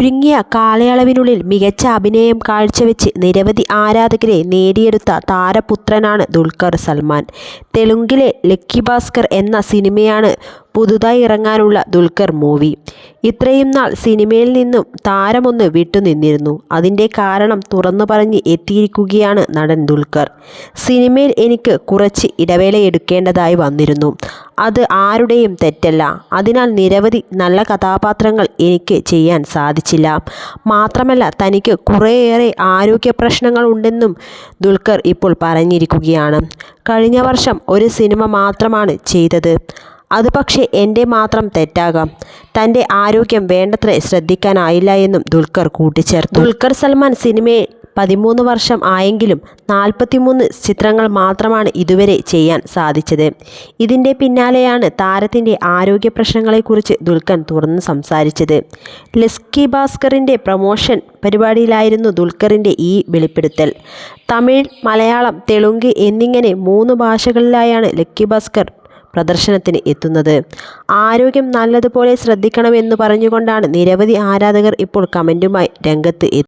ചുരുങ്ങിയ കാലയളവിനുള്ളിൽ മികച്ച അഭിനയം കാഴ്ചവെച്ച് നിരവധി ആരാധകരെ നേടിയെടുത്ത താരപുത്രനാണ് ദുൽഖർ സൽമാൻ. തെലുങ്കിലെ ലക്കി ഭാസ്കർ എന്ന സിനിമയാണ് പുതുതായി ഇറങ്ങാനുള്ള ദുൽഖർ മൂവി. ഇത്രയും നാൾ സിനിമയിൽ നിന്നും താരമൊന്ന് വിട്ടുനിന്നിരുന്നു. അതിന്റെ കാരണം തുറന്നു പറഞ്ഞ് എത്തിയിരിക്കുകയാണ് നടൻ ദുൽഖർ. സിനിമയിൽ എനിക്ക് കുറച്ച് ഇടവേള എടുക്കേണ്ടതായി വന്നിരുന്നു. അത് ആരുടെയും തെറ്റല്ല. അതിനാൽ നിരവധി നല്ല കഥാപാത്രങ്ങൾ എനിക്ക് ചെയ്യാൻ സാധിച്ചില്ല. മാത്രമല്ല തനിക്ക് കുറേയേറെ ആരോഗ്യ പ്രശ്നങ്ങൾ ആരോഗ്യപ്രശ്നങ്ങളുണ്ടെന്നും ദുൽഖർ ഇപ്പോൾ പറഞ്ഞിരിക്കുകയാണ്. കഴിഞ്ഞ വർഷം ഒരു സിനിമ മാത്രമാണ് ചെയ്തത്. അത് പക്ഷേ എന്റെ മാത്രം തെറ്റാകാം. തന്റെ ആരോഗ്യം വേണ്ടത്ര ശ്രദ്ധിക്കാനായില്ല എന്നും ദുൽഖർ കൂട്ടിച്ചേർത്തു. ദുൽഖർ സൽമാൻ സിനിമയിൽ പതിമൂന്ന് വർഷം ആയെങ്കിലും നാൽപ്പത്തിമൂന്ന് ചിത്രങ്ങൾ മാത്രമാണ് ഇതുവരെ ചെയ്യാൻ സാധിച്ചത്. ഇതിന്റെ പിന്നാലെയാണ് താരത്തിന്റെ ആരോഗ്യ പ്രശ്നങ്ങളെക്കുറിച്ച് ദുൽഖർ തുറന്ന് സംസാരിച്ചത്. ലെസ്കി ഭാസ്കറിന്റെ പ്രൊമോഷൻ പരിപാടിയിലായിരുന്നു ദുൽഖറിന്റെ ഈ വെളിപ്പെടുത്തൽ. തമിഴ്, മലയാളം, തെലുങ്ക് എന്നിങ്ങനെ മൂന്ന് ഭാഷകളിലായാണ് ലക്കി ഭാസ്കർ പ്രദർശനത്തിന് എത്തുന്നത്. ആരോഗ്യം നല്ലതുപോലെ ശ്രദ്ധിക്കണമെന്ന് പറഞ്ഞുകൊണ്ടാണ് നിരവധി ആരാധകർ ഇപ്പോൾ കമന്റുമായി രംഗത്ത്.